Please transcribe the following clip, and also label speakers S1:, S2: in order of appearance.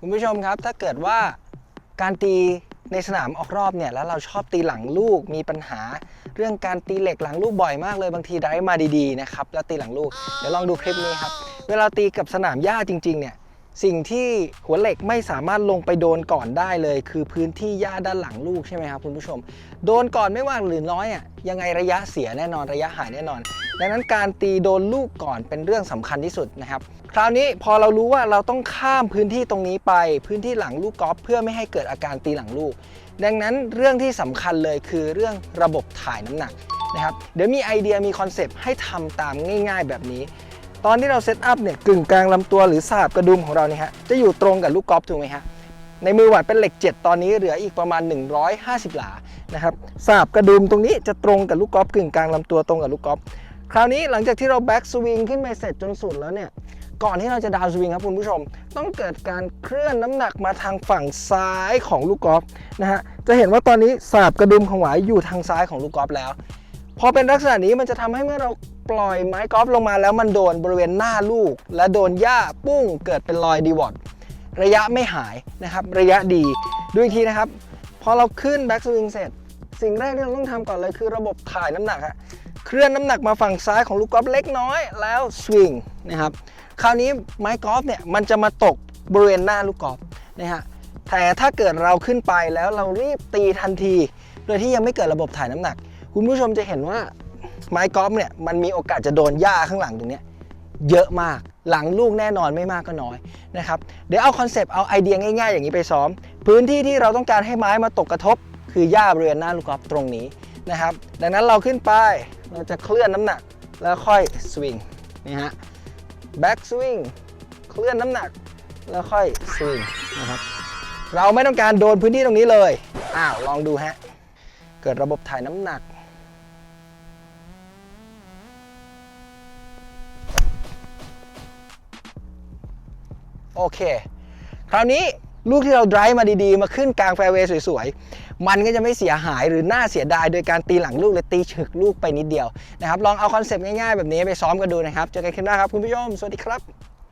S1: คุณผู้ชมครับ ถ้าเกิดว่าการตีในสนามออกรอบเนี่ยแล้วเราชอบตีหลังลูกมีปัญหา เรื่องการตีเหล็กหลังลูกบ่อยมากเลยบางทีได้มาดีๆนะครับแล้วตีหลังลูกเดี๋ยวลองดูคลิปนี้ครับเวลาตีกับสนามหญ้าจริงๆเนี่ย สิ่งที่หัวเหล็กไม่สามารถลงไปโดนก่อนได้เลย คือพื้นที่หญ้าด้านหลังลูกใช่ไหมครับคุณผู้ชม โดนก่อนไม่มาหรือน้อยอะยังไงระยะเสียแน่นอนระยะหายแน่นอน ดังนั้นการตีโดนลูกก่อนเป็นเรื่องสำคัญที่สุดนะครับ คราวนี้พอเรารู้ว่าเราต้องข้ามพื้นที่ตรงนี้ไป พื้นที่หลังลูกกอล์ฟเพื่อไม่ให้เกิดอาการตีหลังลูก ดังนั้นเรื่องที่สำคัญเลยคือเรื่องระบบถ่ายน้ำหนักนะครับเดี๋ยวมีไอเดียมีคอนเซปต์ให้ทำตามง่าย ๆ แบบนี้ ตอนที่เราเซตอัพเนี่ยกึ่งกลางลำตัวหรือสาบกระดุมของเราเนี่ยฮะจะอยู่ตรงกับลูกกอล์ฟถูกไหมฮะในมือหวัดเป็นเหล็ก 7 ตอนนี้เหลืออีกประมาณ 150 หลานะครับสาบกระดุมตรงนี้จะตรงกับลูกกอล์ฟกึ่งกลางลำตัวตรงกับลูกกอล์ฟคราวนี้หลังจากที่เราแบ็กสวิงขึ้นไปเสร็จจนสุดแล้วเนี่ยก่อนที่เราจะดาวสวิงครับคุณผู้ชม ต้องเกิดการเคลื่อนน้ำหนักมาทางฝั่งซ้ายของลูกกอล์ฟนะฮะจะเห็นว่าตอนนี้สาบกระดุมของหวายอยู่ทางซ้ายของลูกกอล์ฟแล้ว พอเป็นลักษณะนี้มันจะทำให้เมื่อเราปล่อยไม้กอล์ฟลงมาแล้วมันโดนบริเวณหน้าลูก และโดนหญ้าปุ้งเกิดเป็นรอยดีวอร์ดระยะไม่หายนะครับ ระยะดีดูอีกทีนะครับ พอเราขึ้นแบ็กสวิงเสร็จ สิ่งแรกที่เราต้องทำก่อนเลยคือระบบถ่ายน้ำหนักฮะเคลื่อนน้ำหนักมาฝั่งซ้ายของลูกกอล์ฟเล็กน้อยแล้วสวิงนะครับคราวนี้ไม้กอล์ฟเนี่ยมันจะมาตกบริเวณหน้าลูกกอล์ฟนะฮะแต่ถ้าเกิดเราขึ้นไปแล้วเรารีบตีทันที โดยที่ยังไม่เกิดระบบถ่ายน้ำหนัก คุณผู้ชมจะเห็นว่าไม้กอล์ฟเนี่ยมันมีโอกาสจะโดนหญ้าข้างหลังตรงนี้เยอะมากหลังลูกแน่นอนไม่มากก็น้อยนะครับเดี๋ยวเอาคอนเซปต์เอาไอเดียง่ายๆ อย่างนี้ไปซ้อม พื้นที่ที่เราต้องการให้ไม้มาตกกระทบ คือหญ้าบริเวณหน้าลูกกอล์ฟตรงนี้นะครับ ดังนั้นเราขึ้นไปเราจะเคลื่อนน้ำหนักแล้วค่อยสวิงนี่ฮะแบ็กสวิงเคลื่อนน้ำหนักแล้วค่อยสวิงนะครับเราไม่ต้องการโดนพื้นที่ตรงนี้เลยอ้าวลองดูฮะเกิดระบบถ่ายน้ำหนัก โอเค คราวนี้ลูกที่เรา drive มาดีๆ มาขึ้นกลางแฟร์เวย์สวยๆ มันก็จะไม่เสียหายหรือน่าเสียดาย โดยการตีหลังลูกหรือตีฉึกลูกไปนิดเดียวนะครับ ลองเอาคอนเซปต์ง่ายๆ แบบนี้ไปซ้อมกันดูนะครับ เจอกันคลิปหน้าครับคุณผู้ชม สวัสดีครับ